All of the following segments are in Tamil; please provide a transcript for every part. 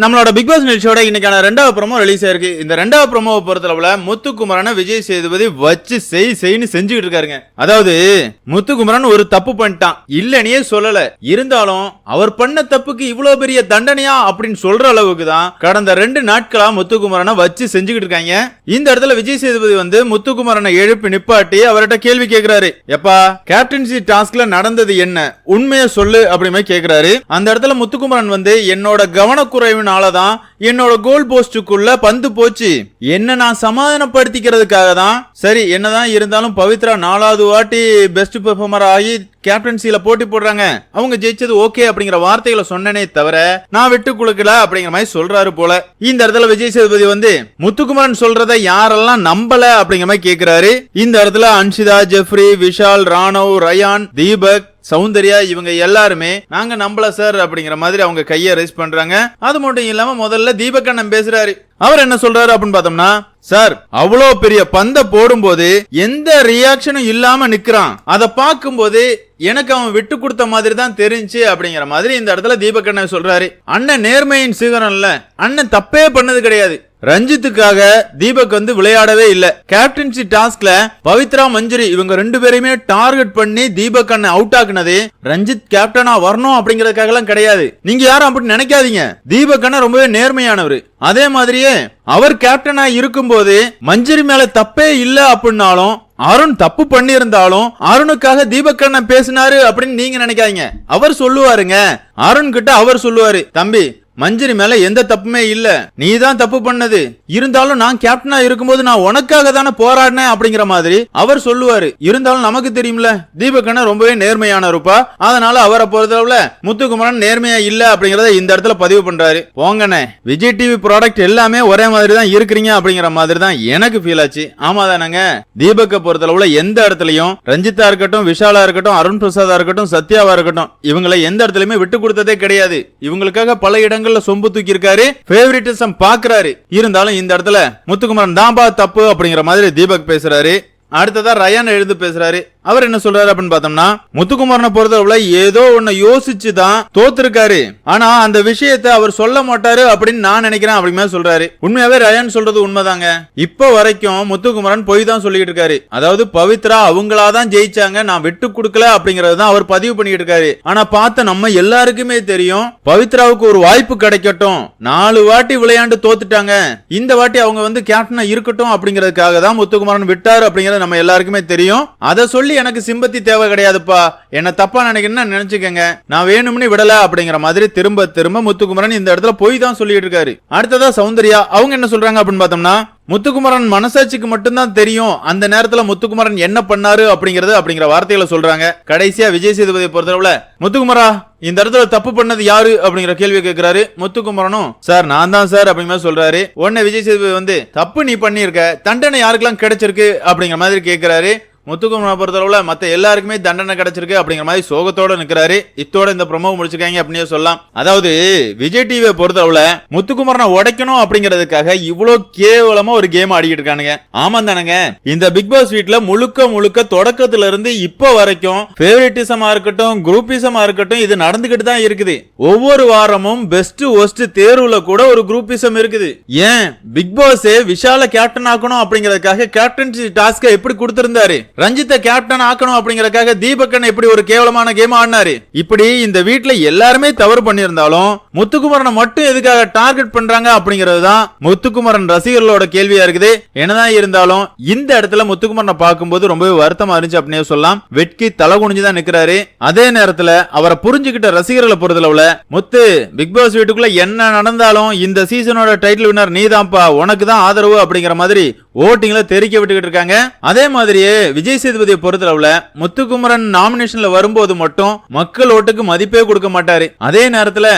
நம்மளோட பிக் பாஸ் நிகழ்ச்சியோட இன்னைக்கான ரெண்டாவது ப்ரோமோ ரிலீஸ் ஆயிருக்கு. இந்த ரெண்டாவது ப்ரோமோவை பொறுத்தளவுல முத்துக்குமரனை விஜய் சேதுபதி வச்சு செய் செய்ன்னு செஞ்சுக்கிட்டு இருக்காருங்க. அதாவது முத்துக்குமரன் ஒரு தப்பு பண்ணிட்டான். இல்லனையே சொல்லல. இருந்தாலும் அவர் பண்ண தப்புக்கு இவ்வளவு பெரிய தண்டனையா அப்படின்னு சொல்ற அளவுக்கு தான் கடந்த ரெண்டு நாட்களா முத்துக்குமரனை வச்சு செஞ்சுக்கிட்டு இருக்காங்க. இந்த இடத்துல விஜய் சேதுபதி வந்து முத்துக்குமரனை எழுப்பி நிப்பாட்டி அவர்கிட்ட கேள்வி கேட்கிறாரு எப்பா கேப்டன்சி டாஸ்க்ல நடந்தது என்ன? உண்மையை சொல்லு அப்படிமே கேட்கிறாரு அந்த இடத்துல முத்துக்குமரன் வந்து என்னோட கவனக்குறைவினால தான் என்னோட கோல் போஸ்டுக்குள்ள பந்து போச்சு. என்ன நான் சமாதானப்படுத்திக்கிறதுக்காக தான் சரி என்னதான் இருந்தாலும் பவித்ரா நாலாவது வாட்டி பெஸ்ட் பெர்ஃபார்மர் ஆகி கேப்டன்சியில போட்டி போடுறாங்க. அவங்க ஜெயிச்சது ஓகே அப்படிங்கிற வார்த்தைகளை சொன்னனே தவிர நான் விட்டு கொடுக்கல அப்படிங்கிற மாதிரி சொல்றாரு போல. இந்த இடத்துல விஜய் சேதுபதி வந்து முத்துக்குமரன் சொல்றதை யாரெல்லாம் நம்பல? அப்படிங்கிற மாதிரி கேக்குறாரு. இந்த இடத்துல அன்ஷிதா ஜெஃப்ரி விஷால் ராணவ் ரயான் தீபக் சௌந்தர்யா இவங்க எல்லாருமே நாங்க நம்பல சார் அப்படிங்கிற மாதிரி அவங்க கையை ரைஸ் பண்றாங்க. அது மட்டும் இல்லாம முதல்ல தீபக் அண்ணன் பேசுறாரு. அவர் என்ன சொல்றாரு அப்படின்னு பார்த்தோம்னா சார் அவ்வளோ பெரிய பந்த போடும்போது எந்த ரியாக்ஷனும் இல்லாம நிக்கிறான். அதை பார்க்கும்போது எனக்கு அவன் விட்டு கொடுத்த மாதிரி தான் தெரிஞ்சு அப்படிங்கிற மாதிரி இந்த இடத்துல தீபக் அண்ணன் சொல்றாரு. அண்ணன் நேர்மையின் சீகரம்ல அண்ணன் தப்பே பண்ணது கிடையாது. ரஞ்சித்துக்காக தீபக் வந்து விளையாடவே இல்ல. கேப்டன்சி டாஸ்க்ல பவித்ரா மஞ்சுரி இவங்க ரெண்டு பேரையுமே டார்கெட் பண்ணி தீபக் அண்ணன் அவுட் ஆக்குனது ரஞ்சித் கேப்டனா வரணும் அப்படிங்கறதுக்காக எல்லாம் கிடையாது. நீங்க யாரும் அப்படி நினைக்காதீங்க. தீபக் அண்ணன் ரொம்பவே நேர்மையானவர். அதே மாதிரியே அவர் கேப்டனா இருக்கும்போது மஞ்சரி மேல தப்பே இல்ல அப்படின்னாலும் அருண் தப்பு பண்ணியிருந்தாலும் அருணுக்காக தீபக் அண்ணன் பேசினாரு அப்படின்னு நீங்க நினைக்காதீங்க. அவர் சொல்லுவாருங்க. அருண் கிட்ட அவர் சொல்லுவாரு. தம்பி மஞ்சரி மேல எந்த தப்புமே இல்ல. நீ தான் தப்பு பண்ணது. இருந்தாலும் நான் கேப்டனா இருக்கும்போது நான் உனக்காக தானே போராடினேன் அப்படிங்கிற மாதிரி அவர் சொல்லுவாரு. இருந்தாலும் நமக்கு தெரியும்ல தீபக் ரொம்பவே ரொம்பவே நேர்மையானவருப்பா அதனால அவரை பொறுத்தளவுல முத்துக்குமரன் நேர்மையா இல்ல அப்படிங்கறத இந்த இடத்துல பதிவு பண்றாரு. போங்கண்ணே விஜய் டிவி ப்ராடக்ட் எல்லாமே ஒரே மாதிரி தான் இருக்கிறீங்க அப்படிங்கிற மாதிரி தான் எனக்கு ஃபீல் ஆச்சு. ஆமா தானங்க தீபக்கை பொறுத்தளவுல எந்த இடத்துலயும் ரஞ்சிதா இருக்கட்டும் விஷாலா இருக்கட்டும் அருண் பிரசாதா இருக்கட்டும் சத்யாவா இருக்கட்டும் இவங்களை எந்த இடத்துலயுமே விட்டு கொடுத்ததே கிடையாது. இவங்களுக்காக பல இடங்கள்ல சொம்பு தூக்கி இருக்காரு ஃபேவரட்டிசம் பாக்குறாரு. இருந்தாலும் இந்த இடத்துல முத்துக்குமரன் தாம்பா தப்பு அப்படிங்கிற மாதிரி தீபக் பேசுறாரு. அடுத்ததா ரயான் எழுந்து பேசுறாரு. அவர் என்ன சொல்றாரு அப்படின்னு பார்த்தோம்னா முத்துக்குமாரனை பொறுத்தவரை ஏதோ ஒன்னு யோசிச்சு தான் தோத்துருக்காரு. ஆனா அந்த விஷயத்தை அவர் சொல்ல மாட்டாரு அப்படின்னு நான் நினைக்கிறேன் அப்படிமே சொல்றாரு. உண்மையாவே ரயான் சொல்றது உண்மைதாங்க. இப்ப வரைக்கும் முத்துக்குமரன் பொய் தான் சொல்லிட்டு இருக்காரு. அதாவது பவித்ரா அவங்களாதான் ஜெயிச்சாங்க நான் விட்டு கொடுக்கல அப்படிங்கறது தான் அவர் பதிவு பண்ணிட்டு இருக்காரு. ஆனா பார்த்த நம்ம எல்லாருக்குமே தெரியும் பவித்ராவுக்கு ஒரு வாய்ப்பு கிடைக்கட்டும். நாலு வாட்டி விளையாண்டு தோத்துட்டாங்க. இந்த வாட்டி அவங்க வந்து கேப்டனா இருக்கட்டும் அப்படிங்கறதுக்காக தான் முத்துக்குமரன் விட்டாரு அப்படிங்கறது நம்ம எல்லாருக்குமே தெரியும். அதை சொல்லி எனக்கு சிம்பத்தி தேவை கிடையாதுப்பா. என்ன தப்பா நினைக்கிறேன்னு நினைச்சுக்கங்க. நான் வேணும்னு விடல அப்படிங்கிற மாதிரி திரும்ப திரும்ப முத்துக்குமரன் இந்த இடத்துல போய் தான் சொல்லிட்டு இருக்காரு. அடுத்ததா சௌந்தர்யா அவங்க என்ன சொல்றாங்க அப்படின்னு பார்த்தோம்னா முத்துக்குமரன் மனசாட்சிக்கு மட்டும்தான் தெரியும் அந்த நேரத்துல முத்துக்குமரன் என்ன பண்ணாரு அப்படிங்கறது அப்படிங்கிற வார்த்தைகளை சொல்றாங்க. கடைசியா விஜய் சேதுபதியை பொறுத்தளவுல முத்துக்குமரா இந்த இடத்துல தப்பு பண்ணது யாரு அப்படிங்கிற கேள்வி கேட்கிறாரு முத்துக்குமரனும். சார் நான் தான் சார் அப்படிங்கிற மாதிரி சொல்றாரு. உடனே விஜய் சேதுபதி வந்து தப்பு நீ பண்ணியிருக்க தண்டனை யாருக்கெல்லாம் கிடைச்சிருக்கு அப்படிங்கிற மாதிரி கேட்கிறாரு முத்துக்குமரனை பொறுத்தளவுல மற்ற எல்லாருக்குமே தண்டனை கிடைச்சிருக்கு அப்படிங்கிற மாதிரி சோகத்தோட நிற்கிறாரு இத்தோட இந்த ப்ரொமோ முடிச்சிருக்காங்க அப்படின்னே சொல்லலாம். அதாவது விஜய் டிவியை பொறுத்தளவில் முத்துக்குமரனை உடைக்கணும் அப்படிங்கிறதுக்காக இவ்வளோ கேவலமா ஒரு கேம் ஆடிக்கிட்டு இருக்கானுங்க. ஆமா தானுங்க. இந்த பிக் பாஸ் வீட்ல முழுக்க முழுக்க தொடக்கத்துல இருந்து இப்போ வரைக்கும் ஃபேவரட்டிசமா இருக்கட்டும் குரூப்பிசமா இருக்கட்டும் இது நடந்துகிட்டு தான் இருக்குது. ஒவ்வொரு வாரமும் பெஸ்ட் ஒஸ்ட் தேர்வுல கூட ஒரு குரூப்பிசம் இருக்குது. ஏன்? பிக் பாஸ் விஷால கேப்டன் ஆக்கணும் அப்படிங்கிறதுக்காக கேப்டன்சி டாஸ்க்கை எப்படி கொடுத்திருந்தாரு? ரஞ்சித்தை கேப்டன் ஆக்கணும் அப்படிங்கறதுக்காக தீபக்கன் எப்படி ஒரு கேவலமான கேம் ஆடினாரு. இப்படி இந்த வீட்டுல எல்லாருமே தவறு பண்ணியிருந்தாலும் முத்துக்குமரனை மட்டும் எதுக்காக டார்கெட் பண்றாங்க அப்படிங்கிறது தான் முத்துக்குமரன் ரசிகர்களோட கேள்வியா இருக்குது. என்னதான் இருந்தாலும் இந்த இடத்துல முத்துக்குமரனை பார்க்கும்போது ரொம்பவே வருத்தமா இருந்துச்சு அப்படின்னே சொல்லலாம். வெட்கி தலை குனிஞ்சுதான் நிக்கிறாரு. அதே நேரத்துல அவரை புரிஞ்சுக்கிட்ட ரசிகர்களை பொறுத்தளவுல முத்து பிக் பாஸ் வீட்டுக்குள்ள என்ன நடந்தாலும் இந்த சீசனோட டைட்டில் வின்னர் நீதான்ப்பா உனக்கு தான் ஆதரவு அப்படிங்கிற மாதிரி ஓட்டிங்ல தெரிக்க விட்டுக்கிட்டு இருக்காங்க. அதே மாதிரியே விஜய் சேதுபதியை பொறுத்தளவுல முத்துக்குமரன் நாமினேஷன்ல வரும்போது மட்டும் மக்கள் ஓட்டுக்கு மதிப்பே கொடுக்க மாட்டாரு. அதே நேரத்துல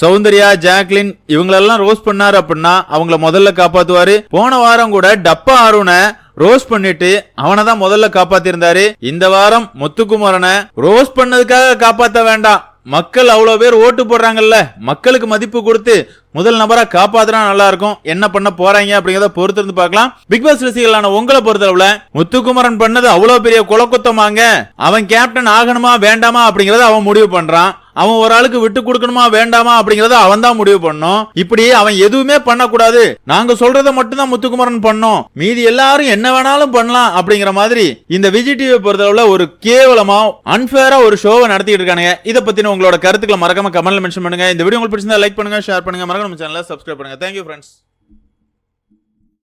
சௌந்தர்யா ஜாக்லின் இவங்களெல்லாம் ரோஸ் பண்ணாரு அப்படின்னா அவங்கள முதல்ல காப்பாத்துவாரு. போன வாரம் கூட டப்பா அருணை ரோஸ் பண்ணிட்டு அவனை தான் முதல்ல காப்பாத்திருந்தாரு. இந்த வாரம் முத்துக்குமரனை ரோஸ் பண்ணதுக்காக காப்பாத்த வேண்டாம். மக்கள் அவ்வளவு பேர் ஓட்டு போடுறாங்கல்ல. மக்களுக்கு மதிப்பு கொடுத்து முதல் நபரா காப்பாத்தினா நல்லா இருக்கும் என்ன பண்ண போறாங்க அப்படிங்கறத பொறுத்து இருந்து பார்க்கலாம். பிக் பாஸ் ரசிகர்களான உங்களை பொறுத்தளவுல முத்துக்குமரன் பண்ணது அவ்வளவு பெரிய குலக்குத்தமாங்க. அவன் கேப்டன் ஆகணுமா வேண்டாமா அப்படிங்கறத அவன் முடிவு பண்றான். அவன் ஒரு ஆளுக்கு விட்டு கொடுக்கணுமா வேண்டாமா அப்படிங்கறத அவன் தான் முடிவு பண்ணும். இப்படி அவன் எதுவுமே பண்ணக்கூடாது. நாங்க சொல்றத மட்டும் தான் முத்துக்குமரன் பண்ணோம். மீதி எல்லாரும் என்ன வேணாலும் பண்ணலாம் அப்படிங்கிற மாதிரி இந்த விஜய் டிவி பொறுத்தளவுல ஒரு கேவலமா அன்பேரா ஒரு ஷோவை நடத்திட்டு இருக்கானுங்க. இதை பத்தின உங்களோட கருத்துக்களை மறக்காம கமெண்ட்ல மென்ஷன் பண்ணுங்க. இந்த வீடியோ உங்களுக்கு பிடிச்சிருந்தா லைக் பண்ணுங்க ஷேர் பண்ணுங்க. மறக்காம நம்ம சேனலை சப்ஸ்கிரைப் பண்ணுங்க. Thank you friends